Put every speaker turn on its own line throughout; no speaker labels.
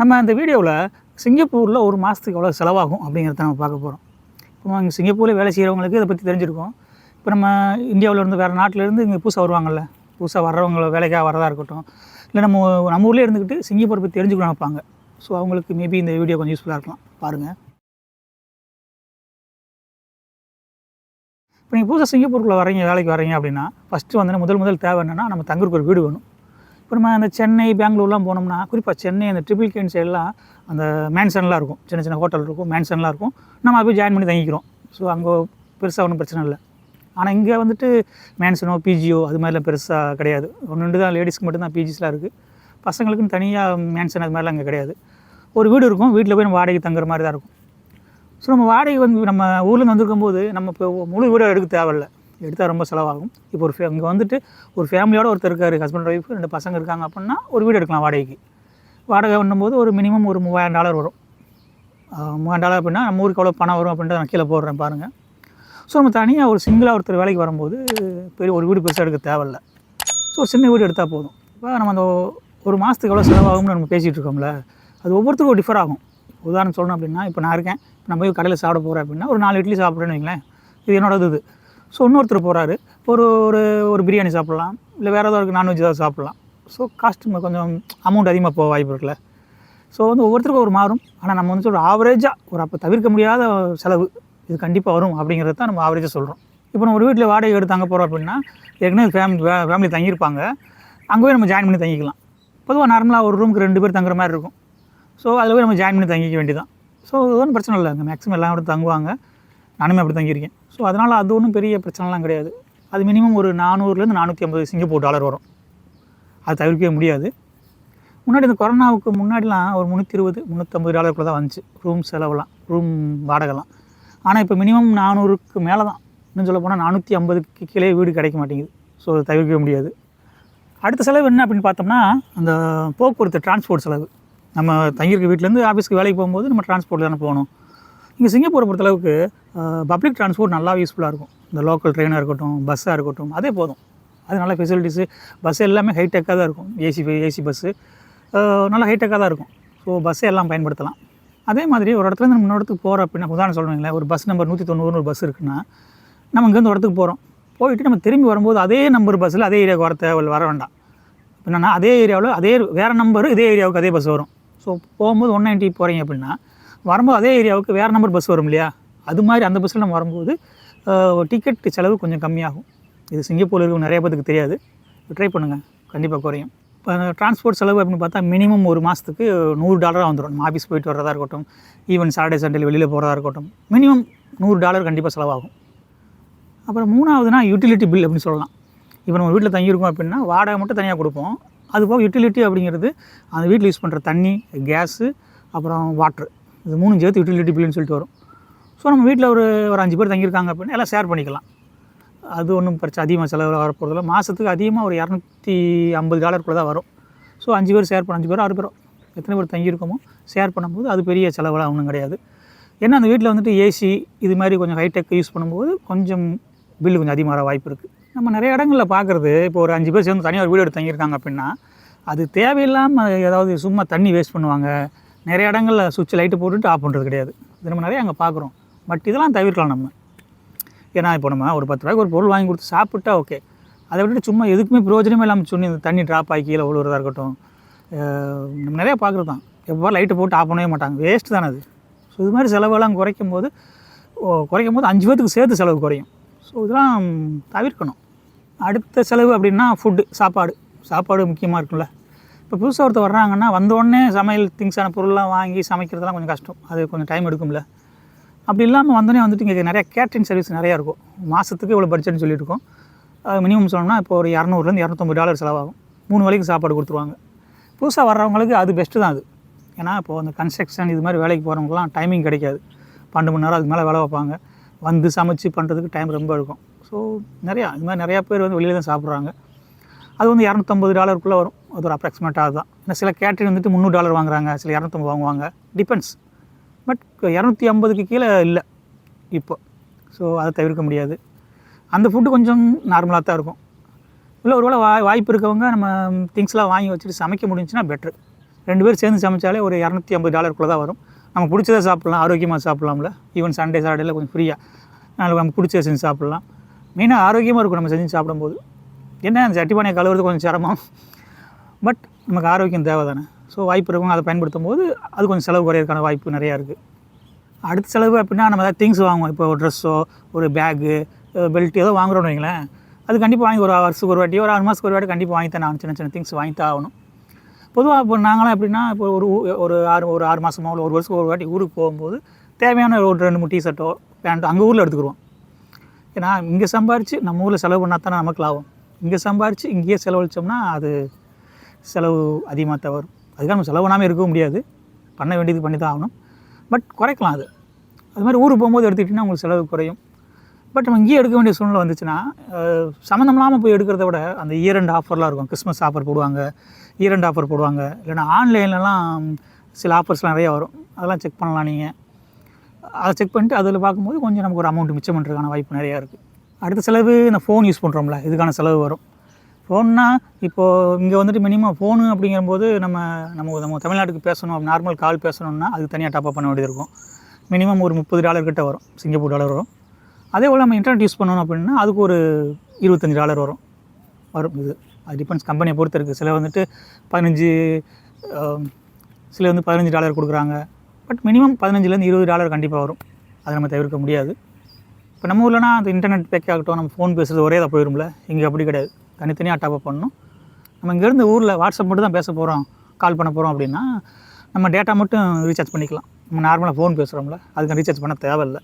நம்ம அந்த வீடியோவில் சிங்கப்பூரில் ஒரு மாதத்துக்கு எவ்வளோ செலவாகும் அப்படிங்கிறத நம்ம பார்க்க போகிறோம் இப்போ இங்கே சிங்கப்பூரில் வேலை செய்கிறவங்களுக்கு இதை பற்றி தெரிஞ்சிருக்கும். இப்போ நம்ம இந்தியாவில் இருந்து வேறு நாட்டிலேருந்து இங்கே புதுசாக வருவாங்கல்ல புதுசாக வர்றவங்க வேலைக்காக வரதா இருக்கட்டும் இல்லை நம்ம நம்ம ஊர்லேயே இருந்துக்கிட்டு சிங்கப்பூர் பற்றி தெரிஞ்சுக்கணும் வைப்பாங்க ஸோ அவங்களுக்கு மேபி இந்த வீடியோ கொஞ்சம் யூஸ்ஃபுல்லாக இருக்கலாம். பாருங்கள் இப்போ நீங்கள் புதுசாக சிங்கப்பூருக்குள்ளே வரீங்க வேலைக்கு வரீங்க அப்படின்னா ஃபஸ்ட்டு வந்து முதல் முதல் தேவை என்னென்னா நம்ம தங்குறதுக்கு ஒரு வீடு வேணும். இப்போ நம்ம அந்த சென்னை பெங்களூர்லாம் போனோம்னா குறிப்பாக சென்னை அந்த ட்ரிபிள் கேன் சைடெலாம் அந்த மேன்சன்லாம் இருக்கும். சின்ன சின்ன ஹோட்டல் இருக்கும் மேன்சன்லாம் இருக்கும். நம்ம அதை போய் ஜாயின் பண்ணி தங்கிக்கிறோம். ஸோ அங்கே பெருசாக ஒன்றும் பிரச்சனை இல்லை. ஆனால் இங்கே வந்துட்டு மேன்சனோ பிஜியோ அது மாதிரிலாம் பெருசாக கிடையாது. ஒன்று ரெண்டு தான் லேடிஸ்க்கு மட்டும்தான் பிஜிஸ்லாம் இருக்குது பசங்களுக்குன்னு தனியாக மேன்சன் அது மாதிரிலாம் அங்கே கிடையாது. ஒரு வீடு இருக்கும். வீட்டில் போய் நம்ம வாடகை தங்குற மாதிரி தான் இருக்கும். ஸோ நம்ம வாடகை வந்து நம்ம ஊர்லேருந்து வந்திருக்கும் போது நம்ம இப்போ முழு வீடு எடுக்க தேவையில்ல. எடுத்தால் ரொம்ப செலவாகும். இப்போ ஒரு இங்கே வந்துட்டு ஒரு ஃபேமிலியோட ஒருத்தர் இருக்கார் ஹஸ்பண்ட் ஒய்ஃப் ரெண்டு பசங்க இருக்காங்க அப்படின்னா ஒரு வீடு எடுக்கலாம் வாடகைக்கு. வாடகை பண்ணும்போது ஒரு மினிமம் ஒரு மூவாயிரம் டாலர் வரும். மூவாயிரம் டாலர் அப்படின்னா நம்ம ஊருக்கு எவ்வளோ பணம் வரும் அப்படின்றத நான் கீழே போடுறேன் பாருங்கள் ஸோ நம்ம தனியாக ஒரு சிங்கிளாக ஒருத்தர் வேலைக்கு வரும்போது பெரிய ஒரு வீடு பெருசாக எடுக்க தேவையில்ல. ஸோ ஒரு சின்ன வீடு எடுத்தால் போதும். இப்போ நம்ம அந்த ஒரு மாதத்துக்கு எவ்வளோ செலவாகும்னு நம்ம பேசிகிட்டு இருக்கோம்ல அது ஒவ்வொருத்தருக்கும் டிஃபர் ஆகும். உதாரணம் சொல்லணும் அப்படின்னா இப்போ நான் இருக்கேன் இப்போ நம்ம போய் கடையில் சாப்பிட போகிறேன் அப்படின்னா ஒரு நாலு இட்லி சாப்பிட்றேன்னு வைங்களேன் இது என்னோடது இது. ஸோ இன்னொருத்தர் போகிறாரு ஒரு ஒரு ஒரு பிரியாணி சாப்பிட்லாம். இல்லை வேறு ஏதாவது நான்வெஜ் ஏதாவது சாப்பிட்லாம். ஸோ காஸ்ட் கொஞ்சம் அமௌண்ட் அதிகமாக போக வாய்ப்பு இருக்குல்ல. ஸோ வந்து ஒவ்வொருத்தருக்கும் ஒரு மாறும். ஆனால் நம்ம வந்து ஒரு ஆவரேஜாக ஒரு அப்போ தவிர்க்க முடியாத செலவு. இது கண்டிப்பாக வரும் அப்படிங்கிறத தான் நம்ம ஆவரேஜாக சொல்கிறோம் இப்போ நம்ம ஒரு வீட்டில் வாடகை எடுத்து அங்கே போகிறோம் அப்படின்னா ஏற்கனவே ஃபேமிலி ஃபேமிலி தங்கியிருப்பாங்க. அங்கே போய் நம்ம ஜாயின் பண்ணி தங்கிக்கலாம். பொதுவாக நார்மலாக ஒரு ரூமுக்கு ரெண்டு பேர் தங்குற மாதிரி இருக்கும். ஸோ அதில் போய் நம்ம ஜாயின் பண்ணி தங்கிக்க வேண்டியதான் ஸோ அது ஒன்றும் பிரச்சனை இல்லை. அங்கே மேக்ஸிமம் எல்லாம் இடத்துல தங்குவாங்க. நானுமே அப்படி தங்கியிருக்கேன். ஸோ அதனால் அது ஒன்றும் பெரிய பிரச்சனைலாம் கிடையாது. அது மினிமம் ஒரு நானூறுலேருந்து நானூற்றி ஐம்பது சிங்கப்பூர் டாலர் வரும். அது தவிர்க்கவே முடியாது. முன்னாடி இந்த கொரோனாவுக்கு முன்னாடிலாம் ஒரு முந்நூற்றி இருபது முந்நூற்றம்பது டாலருக்குள்ளே தான் வந்துச்சு. ரூம் செலவுலாம் ரூம் வாடகைலாம். ஆனால் இப்போ மினிமம் நானூறுக்கு மேலே தான் இன்னும் சொல்ல போனால் நானூற்றி ஐம்பதுக்கு கீழே வீடு கிடைக்க மாட்டேங்குது. ஸோ அதை தவிர்க்கவே முடியாது. அடுத்த செலவு என்ன அப்படின்னு பார்த்தோம்னா அந்த போக்குவரத்து டிரான்ஸ்போர்ட் செலவு. நம்ம தங்கியிருக்க வீட்டிலேருந்து ஆஃபீஸ்க்கு வேலைக்கு போகும்போது நம்ம டிரான்ஸ்போர்ட்டில் தானே போகணும். இங்கே சிங்கப்பூரை பொறுத்தளவுக்கு பப்ளிக் டிரான்ஸ்போர்ட் நல்லா யூஸ்ஃபுல்லாக இருக்கும். இந்த லோக்கல் ட்ரெயினாக இருக்கட்டும் பஸ்ஸாக இருக்கட்டும் அதே போதும். அது நல்ல ஃபெசிலிட்டிஸு பஸ் எல்லாமே ஹைடெக்காக தான் இருக்கும். ஏசி ஏசி பஸ்ஸு நல்லா ஹைடெக்காக தான் இருக்கும். ஸோ பஸ்ஸை எல்லாம் பயன்படுத்தலாம். அதே மாதிரி ஒரு இடத்துல நம்ம இன்னொரு இடத்துக்கு போகிறோம் அப்படின்னா உதாரணம் சொல்லுவீங்களேன் ஒரு பஸ் நம்பர் நூற்றி தொண்ணூறுனு ஒரு பஸ் இருக்குன்னா நம்ம இங்கேருந்து ஒரு இடத்துக்கு போகிறோம் போயிட்டு நம்ம திரும்பி வரும்போது அதே நம்பர் பஸ்ஸில் அதே ஏரியாவுக்கு வர தேவை வர வேண்டாம். என்னென்னா அதே ஏரியாவில் அதே வேறு நம்பர் இதே ஏரியாவுக்கு அதே பஸ் வரும். ஸோ போகும்போது ஒன் நைன்ட்டி போகிறீங்க அப்படின்னா வரும்போது அதே ஏரியாவுக்கு வேறு நம்பர் பஸ் வரும் இல்லையா? அது மாதிரி அந்த பஸ்ஸில் நம்ம வரும்போது டிக்கெட் செலவு கொஞ்சம் கம்மியாகும். இது சிங்கப்பூரில் இருக்கும் நிறைய பேருக்கு தெரியாது. ட்ரை பண்ணுங்கள் கண்டிப்பாக குறையும். இப்போ டிரான்ஸ்போர்ட் செலவு அப்படின்னு பார்த்தா மினிமம் ஒரு மாதத்துக்கு நூறு டாலராக வந்துடும் நம்ம ஆஃபீஸ் போயிட்டு வரதா இருக்கட்டும் ஈவன் சாட்டர்டே சண்டே வெளியில் போகிறதா இருக்கட்டும் மினிமம் நூறு டாலர் கண்டிப்பாக செலவாகும். அப்புறம் மூணாவதுனா யூட்டிலிட்டி பில் அப்படின்னு சொல்லலாம். இப்போ நம்ம வீட்டில் தங்கியிருக்கோம் அப்படின்னா வாடகை மட்டும் தனியாக கொடுப்போம். அது போக யூட்டிலிட்டி அப்படிங்கிறது அந்த வீட்டில் யூஸ் பண்ணுற தண்ணி கேஸு அப்புறம் வாட்ரு இது மூணு சேர்த்து யூட்டிலிட்டி பில்லுன்னு சொல்லிட்டு வரும். ஸோ நம்ம வீட்டில் ஒரு ஒரு அஞ்சு பேர் தங்கியிருக்காங்க அப்படின்னா எல்லாம் ஷேர் பண்ணிக்கலாம். அது ஒன்றும் பிரச்சனை அதிகமாக செலவு வரப்போகிறதில்ல மாதத்துக்கு அதிகமாக ஒரு இரநூத்தி ஐம்பது டாலருக்குள்ளே தான் வரும். ஸோ அஞ்சு பேர் ஷேர் பண்ண அஞ்சு பேர் ஆறு பேர் எத்தனை பேர் தங்கியிருக்கோமோ ஷேர் பண்ணும்போது அது பெரிய செலவெல்லாம் ஒன்றும் கிடையாது. ஏன்னா அந்த வீட்டில் வந்துட்டு ஏசி இது மாதிரி கொஞ்சம் ஹைடெக் யூஸ் பண்ணும்போது கொஞ்சம் பில்லு கொஞ்சம் அதிகமாக வர வாய்ப்பு இருக்குது நம்ம நிறைய இடங்களில் பார்க்குறது இப்போ ஒரு அஞ்சு பேர் சேர்ந்து தனியாக ஒரு வீடு எடுத்து தங்கியிருக்காங்க அப்படின்னா அது தேவையில்லாமல் ஏதாவது சும்மா தண்ணி வேஸ்ட் பண்ணுவாங்க. நிறைய இடங்களில் சுவிட்ச் லைட்டு போட்டுட்டு ஆஃப் பண்ணுறது கிடையாது. இது நம்ம நிறைய அங்கே பார்க்குறோம் பட் இதெல்லாம் தவிர்க்கலாம் நம்ம. ஏன்னா இப்போ நம்ம ஒரு பத்து ரூபாய்க்கு ஒரு பொருள் வாங்கி கொடுத்து சாப்பிட்டா ஓகே அதை விட்டுட்டு சும்மா எதுக்குமே பிரயோஜனமே இல்லாமல் சொன்னி இந்த தண்ணி ட்ராப் ஆகி கீழே விழுவுறதா இருக்கட்டும். நம்ம நிறையா பார்க்குறது தான் எப்போ லைட்டை போட்டு ஆஃப் பண்ணவே மாட்டாங்க. வேஸ்ட் தானே அது. ஸோ இது மாதிரி செலவெல்லாம் குறைக்கும் போது குறைக்கும் போது அஞ்சு பேர்த்துக்கு சேர்த்து செலவு குறையும். ஸோ இதெல்லாம் தவிர்க்கணும். அடுத்த செலவு அப்படின்னா ஃபுட்டு சாப்பாடு. சாப்பாடு முக்கியமாக இருக்கும்ல. இப்போ புதுசாக ஒருத்தர் வர்றாங்கன்னா வந்த உடனே சமையல் திங்ஸான பொருள்லாம் வாங்கி சமைக்கிறதுலாம் கொஞ்சம் கஷ்டம். அது கொஞ்சம் டைம் எடுக்கும்ல. அப்படி இல்லாமல் வந்தோடனே வந்துட்டு இங்கே நிறையா கேட்ரிங் சர்வீஸ் நிறையா இருக்கும். மாதத்துக்கு இவ்வளோ பட்ஜெட்னு சொல்லியிருக்கோம். மினிமம் சொன்னோம்னா இப்போ ஒரு இரநூறுலேருந்து இரநூத்தம்பது டாலர் செலவாகும். மூணு வேலைக்கு சாப்பாடு கொடுத்துருவாங்க. புதுசாக வர்றவங்களுக்கு அது பெஸ்ட்டு தான் அது. ஏன்னா இப்போது அந்த கன்ஸ்ட்ரக்ஷன் இது மாதிரி வேலைக்கு போகிறவங்களாம் டைமிங் கிடைக்காது. பன்னெண்டு மணி நேரம் அதுக்கு மேலே வேலை வைப்பாங்க. வந்து சமைச்சு பண்ணுறதுக்கு டைம் ரொம்ப இருக்கும் ஸோ நிறையா இது மாதிரி நிறையா பேர் வந்து வெளியில் தான் சாப்பிட்றாங்க. அது வந்து இரநூத்தம்பது டாலருக்குள்ளே வரும். அது ஒரு அப்ராக்சிமேட்டாக தான். ஏன்னா சில கேட்ரிங் வந்துட்டு முந்நூறு டாலர் வாங்குறாங்க சில இரநூத்தம்பது வாங்குவாங்க. டிபெண்ட்ஸ் பட் இரநூத்தி ஐம்பதுக்கு கீழே இல்லை இப்போ. ஸோ அதை தவிர்க்க முடியாது. அந்த ஃபுட்டு கொஞ்சம் நார்மலாக தான் இருக்கும். இல்லை ஒருவேளை வாய் வாய்ப்பு இருக்கவங்க நம்ம திங்ஸ்லாம் வாங்கி வச்சுட்டு சமைக்க முடிஞ்சுன்னா பெட்ரு ரெண்டு பேர் சேர்ந்து சமைச்சாலே ஒரு இரநூத்தி ஐம்பது டாலருக்குள்ளே தான் வரும். நம்ம பிடிச்சதை சாப்பிட்லாம் ஆரோக்கியமாக சாப்பிட்லாம்ல. ஈவன் சண்டே சாட்டர்டேல கொஞ்சம் ஃப்ரீயாக நாளைக்கு நம்ம பிடிச்சதை செஞ்சு சாப்பிட்லாம். மெயினாக ஆரோக்கியமாக இருக்கும் நம்ம செஞ்சு சாப்பிடும்போது. என்ன அந்த சட்டிப்பானையை கழுவுறது கொஞ்சம் சிரமம். பட் நமக்கு ஆரோக்கியம் தேவை தானே ஸோ வாய்ப்பு இருக்கும் அதை பயன்படுத்தும் போது அது கொஞ்சம் செலவு குறையிறதுக்கான வாய்ப்பு நிறையா இருக்குது அடுத்த செலவு அப்படின்னா நம்ம ஏதாவது திங்ஸ் வாங்குவோம். இப்போ ஒரு ட்ரெஸ்ஸோ ஒரு பேகு பெல்ட் ஏதோ வாங்குறோம்னு வைங்களேன். அது கண்டிப்பாக வாங்கி ஒரு வருஷத்துக்கு ஒரு வாட்டி ஒரு ஆறு மாதத்துக்கு ஒரு வாட்டி கண்டிப்பாக வாங்கி தான் சின்ன சின்ன திங்ஸ் வாங்கி தான் ஆகணும். பொதுவாக இப்போ நாங்களாம் எப்படின்னா இப்போ ஒரு ஊ- ஒரு ஆறு ஒரு ஆறு மாதமோ இல்லை ஒரு வருஷத்துக்கு ஒரு வாட்டி ஊருக்கு போகும்போது தேவையான ஒரு ரெண்டு மூணு டிஷர்ட்டோ பேண்ட்டோ அங்கே ஊரில் எடுத்துக்கிடுவோம் ஏன்னா இங்கே சம்பாரித்து நம்ம ஊரில் செலவு பண்ணால் தானே நமக்கு லாபம். இங்கே சம்பாரித்து இங்கேயே செலவழித்தோம்னா அது செலவு அதிகமாக தவறு. வரும் அதுக்காக நம்ம செலவு பண்ணாமல் இருக்கவும் முடியாது. பண்ண வேண்டியது பண்ணி தான் ஆகணும். பட் குறைக்கலாம் அது. அது மாதிரி ஊருக்கு போகும்போது எடுத்துக்கிட்டிங்கன்னா உங்களுக்கு செலவு குறையும். பட் நம்ம இங்கேயே எடுக்க வேண்டிய சூழ்நிலை வந்துச்சுன்னா சம்மந்தம் இல்லாமல் போய் எடுக்கிறத விட அந்த இயர் அண்ட் ஆஃபர்லாம் இருக்கும். கிறிஸ்மஸ் ஆஃபர் போடுவாங்க. இயர் அண்ட் ஆஃபர் போடுவாங்க. இல்லைன்னா ஆன்லைன்லலாம் சில ஆஃபர்ஸ்லாம் நிறையா வரும். அதெல்லாம் செக் பண்ணலாம் நீங்கள் அதை செக் பண்ணிட்டு அதில் பார்க்கும்போது கொஞ்சம் நமக்கு ஒரு அமௌண்ட் மிச்சம் பண்ணுறதுக்கான வாய்ப்பு நிறையா இருக்குது அடுத்த செலவு இந்த ஃபோன் யூஸ் பண்ணுறோம்ல இதுக்கான செலவு வரும். ஃபோன்னா இப்போது இங்கே வந்துட்டு மினிமம் ஃபோனு அப்படிங்கும்போது நம்ம நம்ம நம்ம தமிழ்நாட்டுக்கு பேசணும் நார்மல் கால் பேசணும்னா அதுக்கு தனியாக டாப்அப் பண்ண வேண்டியது இருக்கும். மினிமம் ஒரு முப்பது டாலர் கிட்ட வரும். சிங்கப்பூர் டாலர் வரும். அதே போல் நம்ம இன்டர்நெட் யூஸ் பண்ணணும் அப்படின்னா அதுக்கு ஒரு இருபத்தஞ்சி டாலர் வரும். வரும் இது. அது டிபெண்ட்ஸ் கம்பெனியை பொறுத்து இருக்குது சில வந்துட்டு பதினஞ்சு சில வந்து பதினஞ்சு டாலர் கொடுக்குறாங்க. பட் மினிமம் பதினஞ்சுலேருந்து இருபது டாலர் கண்டிப்பாக வரும். அதை நம்ம தவிர்க்க முடியாது. இப்போ நம்ம ஊர்லனா அந்த இன்டர்நெட் பேக் ஆகட்டும் நம்ம ஃபோன் பேசுகிறது ஒரே இதாக போயிடும்ல இங்கே அப்படி கிடையாது. தனித்தனியாக டாப்அப் பண்ணணும். நம்ம இங்கேருந்து ஊரில் வாட்ஸ்அப் மட்டும் தான் பேச போகிறோம் கால் பண்ண போகிறோம் அப்படின்னா நம்ம டேட்டா மட்டும் ரீசார்ஜ் பண்ணிக்கலாம். நம்ம நார்மலாக ஃபோன் பேசுகிறோம்ல அதுக்கு ரீசார்ஜ் பண்ண தேவையில்லை.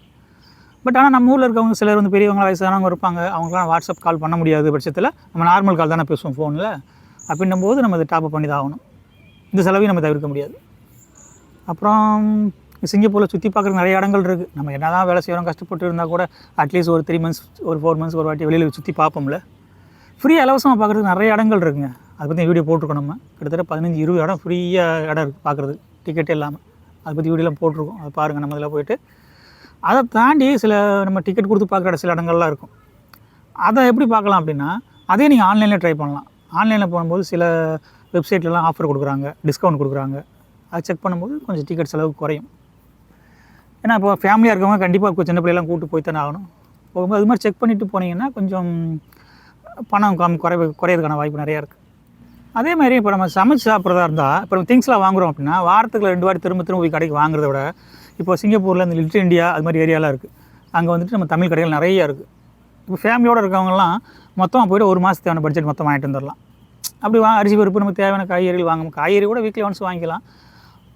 பட் ஆனால் நம்ம ஊரில் இருக்கவங்க சிலர் வந்து பெரியவங்க வயசானவங்க இருப்பாங்க. அவங்களாம் வாட்ஸ்அப் கால் பண்ண முடியாத பட்சத்தில் நம்ம நார்மல் கால் தானே பேசுவோம் ஃபோனில் அப்படின்னும் போது நம்ம அதை டாப்அப் பண்ணி தான் ஆகணும். இந்த செலவையும் நம்ம தவிர்க்க முடியாது. அப்புறம் சிங்கப்பூரில் சுற்றி பார்க்குற நிறைய இடங்கள் இருக்குது நம்ம என்ன தான் வேலை செய்கிறோம் கஷ்டப்பட்டு இருந்தால் கூட அட்லீஸ்ட் ஒரு த்ரீ மந்த்ஸ் ஒரு ஃபோர் மந்த்ஸ் ஒரு வாட்டி வெளியில் சுற்றி பார்ப்போம்ல. ஃப்ரீ இலவசமாக பார்க்குறதுக்கு நிறைய இடங்கள் இருக்குங்க. அதை பற்றி வீடியோ போட்டிருக்கோம் நம்ம. கிட்டத்தட்ட பதினஞ்சு இருபது இடம் ஃப்ரீயாக இடம் இருக்குது பார்க்குறது. டிக்கெட்டே இல்லாமல் அதை பற்றி வீடியோலாம் போட்டிருக்கோம். அதை பாருங்கள் நம்ம இதில் போயிட்டு. அதை தாண்டி சில நம்ம டிக்கெட் கொடுத்து பார்க்குற இடம் சில இடங்கள்லாம் இருக்கும். அதை எப்படி பார்க்கலாம் அப்படின்னா அதே நீங்கள் ஆன்லைனில் ட்ரை பண்ணலாம். ஆன்லைனில் போகும்போது சில வெப்சைட்லலாம் ஆஃபர் கொடுக்குறாங்க டிஸ்கவுண்ட் கொடுக்குறாங்க. அதை செக் பண்ணும்போது கொஞ்சம் டிக்கெட் செலவு குறையும். ஏன்னா இப்போ ஃபேமிலியாக இருக்கவங்க கண்டிப்பாக சின்ன பிள்ளைலாம் கூப்பிட்டு போய் தானே ஆகணும். போகும்போது அது மாதிரி செக் பண்ணிவிட்டு போனீங்கன்னா கொஞ்சம் பணம் கம் குறை குறையிறதுக்கான வாய்ப்பு நிறையா இருக்குது அதே மாதிரி இப்போ நம்ம சமைச்சு சாப்பிட்றதா இருந்தால் இப்போ நம்ம திங்ஸ்லாம் வாங்குறோம் அப்படின்னா வாரத்துக்கு ரெண்டு வாட்டி திரும்ப திரும்ப போய் கடைக்கு வாங்குறத விட இப்போ சிங்கப்பூரில் இந்த லிட்டில் இந்தியா அது மாதிரி ஏரியாலாம் இருக்குது அங்கே வந்துட்டு நம்ம தமிழ் கடைகள் நிறைய இருக்குது இப்போ ஃபேமிலியோடு இருக்கவங்கலாம் மொத்தமாக போய்ட்டு ஒரு மாதத்துக்கு தேவையான பட்ஜெட் மொத்தம் வாங்கிட்டு வந்துடலாம் அப்படி வா அரிசி பருப்பு நமக்கு தேவையான காய்கறிகள் வாங்க காய்கறி கூட வீக்லி ஒன்ஸ் வாங்கிக்கலாம்.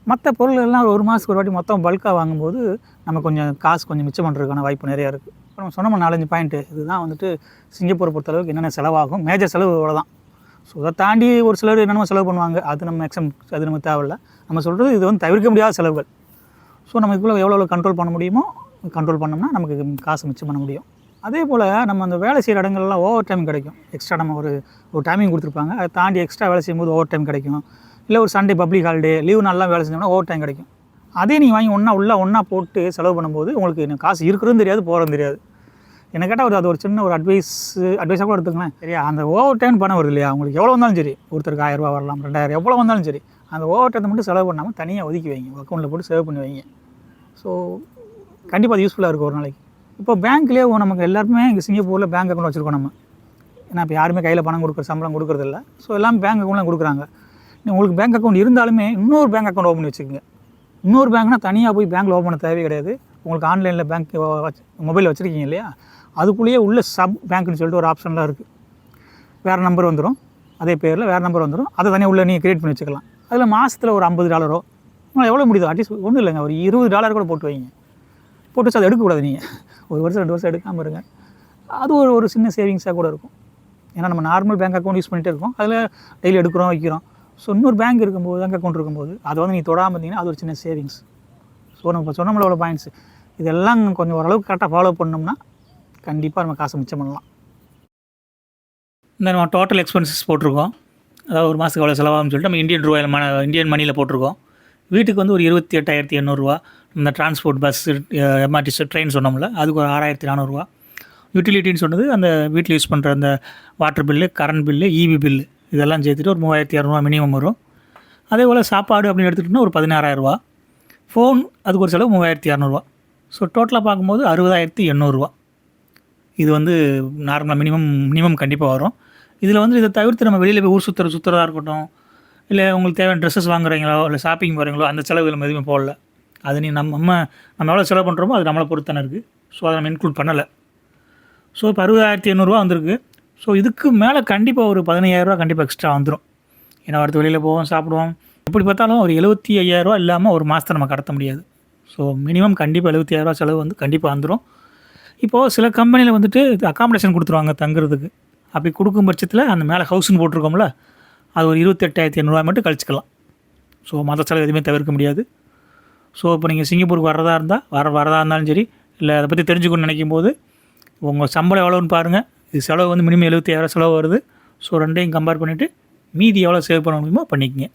மற்ற பொருள் எல்லாம் ஒரு மாதத்துக்கு ஒரு வாட்டி மொத்தம் பல்காக வாங்கும்போது நம்ம கொஞ்சம் காசு கொஞ்சம் மிச்சம் பண்ணுறதுக்கான வாய்ப்பு நிறையா இருக்குது இப்போ நம்ம சொன்னோம் நாலஞ்சு பாயிண்ட்டு இதுதான் வந்துட்டு சிங்கப்பூரை பொறுத்தளவுக்கு என்னென்ன செலவாகும். மேஜர் செலவு இவ்வளோ தான் ஸோ அதை தாண்டி ஒரு சிலர் என்னென்ன செலவு பண்ணுவாங்க. அது நம்ம மேக்ஸிமம் அது நமக்கு தேவையில்ல. நம்ம சொல்கிறது இது வந்து தவிர்க்க முடியாத செலவுகள். ஸோ நம்ம இதுக்குள்ளே எவ்வளோ கண்ட்ரோல் பண்ண முடியுமோ கண்ட்ரோல் பண்ணோம்னா நமக்கு காசு மிச்சம் பண்ண முடியும். அதே போல் நம்ம அந்த வேலை செய்கிற இடங்கள்லாம் ஓவர் டைம் கிடைக்கும். எக்ஸ்ட்ரா நம்ம ஒரு ஒரு டைமிங் கொடுத்துருப்பாங்க. அதை தாண்டி எக்ஸ்ட்ரா வேலை செய்யும்போது ஓவர் டைம் கிடைக்கும். இல்லை ஒரு சண்டே பப்ளிக் ஹாலிடே லீவ் நாளெலாம் வேலை செஞ்சோம்னா ஓவர் டைம் கிடைக்கும். அதே நீங்கள் வாங்கி ஒன்றா உள்ளே ஒன்றா போட்டு செலவு பண்ணும்போது உங்களுக்கு காசு இருக்கிறதும் தெரியாது போகிறதும் தெரியாது. என்ன கேட்டால் ஒரு அது ஒரு சின்ன ஒரு அட்வைஸ் அட்வைஸாக கூட எடுத்துக்கலாம் சரியா? அந்த ஓவர் டைம் பணம் வருது இல்லையா? உங்களுக்கு எவ்வளோ வந்தாலும் சரி. ஒருத்தருக்கு ஆயிரம் வரலாம் ரெண்டாயிரம் எவ்வளோ வந்தாலும் சரி. அந்த ஓவர் டைத்தை மட்டும் செலவு பண்ணாமல் தனியாக ஒதுக்கி வைங்க. அக்கௌண்ட்டில் போட்டு சேவ் பண்ணி வைங்க. ஸோ கண்டிப்பாக அது யூஸ்ஃபுல்லாக இருக்கும் ஒரு நாளைக்கு. இப்போ பேங்க்லேயே நமக்கு எல்லாருமே இங்கே சிங்கப்பூரில் பேங்க் அக்கௌண்ட் வச்சுருக்கோம் நம்ம. ஏன்னா இப்போ யாருமே கையில் பணம் கொடுக்குற சம்பளம் கொடுக்குறதில்ல ஸோ எல்லாம் பேங்க் அக்கௌண்ட்லாம் கொடுக்குறாங்க. உங்களுக்கு பேங்க் அக்கௌண்ட் இருந்தாலுமே இன்னொரு பேங்க் அக்கௌண்ட் ஓப்பன் பண்ணி வச்சுக்கோங்க. இன்னொரு பேங்க்னா தனியாக போய் பேங்க்கில் ஓப்பன் பண்ண தேவை கிடையாது. உங்களுக்கு ஆன்லைனில் பேங்க் வச்சு மொபைல் வச்சுருக்கீங்க இல்லையா? அதுக்குள்ளேயே உள்ள சப் பேங்க்னு சொல்லிட்டு ஒரு ஆப்ஷன்லாம் இருக்குது வேறு நம்பர் வந்துடும் அதே பேரில் வேறு நம்பர் வந்துடும் அதை தனியாக உள்ளே நீங்கள் கிரியேட் பண்ணி வச்சுக்கலாம். அதில் மாதத்தில் ஒரு ஐம்பது டாலரோ உங்களால் எவ்வளோ முடியுதோ? அட்லீஸ்ட் ஒன்றும் இல்லைங்க. ஒரு இருபது டாலர் கூட போட்டு வைங்க. போட்டு வச்சு அதை எடுக்கக்கூடாது நீங்கள் ஒரு வருஷம் ரெண்டு வருஷம் எடுக்காமல் இருங்க. அது ஒரு ஒரு சின்ன சேவிங்ஸாக கூட இருக்கும். ஏன்னா நம்ம நார்மல் பேங்க் அக்கௌண்ட் யூஸ் பண்ணிகிட்டே இருக்கோம். அதில் டெய்லி எடுக்கிறோம் வைக்கிறோம். ஸோ இன்னொரு பேங்க் இருக்கும்போது பேங்க் அக்கௌண்ட் இருக்கும்போது அதை வந்து நீ தொடாமல் இருந்தீங்கன்னா அது ஒரு சின்ன சேவிங்ஸ் ஸோ நம்ம சொன்னோம்ல எவ்வளோ பாயிண்ட்ஸ் இதெல்லாம் கொஞ்சம் ஓரளவுக்கு கரெக்டாக ஃபாலோ பண்ணோம்னா கண்டிப்பாக நம்ம காசு மிச்சம் பண்ணலாம். இந்த நம்ம டோட்டல் எக்ஸ்பென்சஸ் போட்டிருக்கோம். அதாவது ஒரு மாதத்துக்கு எவ்வளோ செலவாகும்னு சொல்லிட்டு நம்ம இந்தியன் ரூபாயில் ம இந்தியன் மணியில் போட்டிருக்கோம். வீட்டுக்கு வந்து ஒரு இருபத்தி எட்டாயிரத்தி எண்ணூறுரூவா இந்த டிரான்ஸ்போர்ட் பஸ்ஸு எம்ஆர்டிஸ் ட்ரெயின் சொன்னோம்ல அதுக்கு ஒரு ஆறாயிரத்தி நானூறுரூவா யூட்டிலிட்டின்னு சொன்னது அந்த வீட்டில் யூஸ் பண்ணுற அந்த water bill current bill EB bill இதெல்லாம் சேர்த்துட்டு ஒரு மூவாயிரத்தி இரநூறுவா மினிமம் வரும். அதே போல் சாப்பாடு அப்படின்னு எடுத்துக்கிட்டோம்னா ஒரு பதினாறாயிரரூவா ஃபோன் அதுக்கு ஒரு செலவு மூவாயிரத்தி இரநூறுவா ஸோ டோட்டலாக பார்க்கும்போது அறுபதாயிரத்தி எண்ணூறுரூவா இது வந்து நார்மலாக மினிமம் மினிமம் கண்டிப்பாக வரும். இதில் வந்து இதை தவிர்த்து நம்ம வெளியில் போய் ஊர் சுற்றுற சுற்றுறதா இருக்கட்டும் இல்லை உங்களுக்கு தேவையான ட்ரெஸ்ஸஸ் வாங்குறீங்களோ இல்லை ஷாப்பிங் போகிறீங்களோ அந்த செலவு நம்ம எதுவுமே போடல. அது நீ நம்ம நம்ம நம்ம எவ்வளோ செலவு பண்ணுறோமோ அது நம்மளை பொறுத்து தானே இருக்குது ஸோ அதை நம்ம இன்க்ளூட் பண்ணலை. ஸோ இப்போ அறுபதாயிரத்தி எண்ணூறுரூவா வந்திருக்கு. ஸோ இதுக்கு மேலே கண்டிப்பாக ஒரு பதினையாயிரரூவா கண்டிப்பாக எக்ஸ்ட்ரா வந்துடும் ஏன்னா அடுத்து வெளியில் போவோம் சாப்பிடுவோம். எப்படி பார்த்தாலும் ஒரு எழுபத்தி ஐயாயிரரூவா இல்லாமல் ஒரு மாதத்தை நம்ம கடத்த முடியாது. ஸோ மினிமம் கண்டிப்பாக எழுபத்தி ஐயாயிரரூவா செலவு வந்து கண்டிப்பாக வந்துடும் இப்போது சில கம்பெனியில் வந்துட்டு அக்காமடேஷன் கொடுத்துருவாங்க தங்குறதுக்கு. அப்படி கொடுக்கும் பட்சத்தில் அந்த மேலே ஹவுஸ்னு போட்டிருக்கோம்ல அது ஒரு இருபத்தெட்டாயிரத்தி எண்ணூறுவா மட்டும் கழிச்சிக்கலாம். ஸோ மத செலவு எதுவுமே தவிர்க்க முடியாது. ஸோ இப்போ நீங்கள் சிங்கப்பூருக்கு வரதா இருந்தால் வர வரதா இருந்தாலும் சரி இல்லை அதை பற்றி தெரிஞ்சுக்கணும்னு நினைக்கும் போது உங்கள் சம்பளம் எவ்வளோன்னு பாருங்கள் இது செலவு வந்து மினிமம் எழுபத்தி செலவு வருது. ஸோ ரெண்டையும் கம்பேர் பண்ணிவிட்டு மீதி எவ்வளோ சேவ் பண்ண முடியுமோ பண்ணிக்கங்க.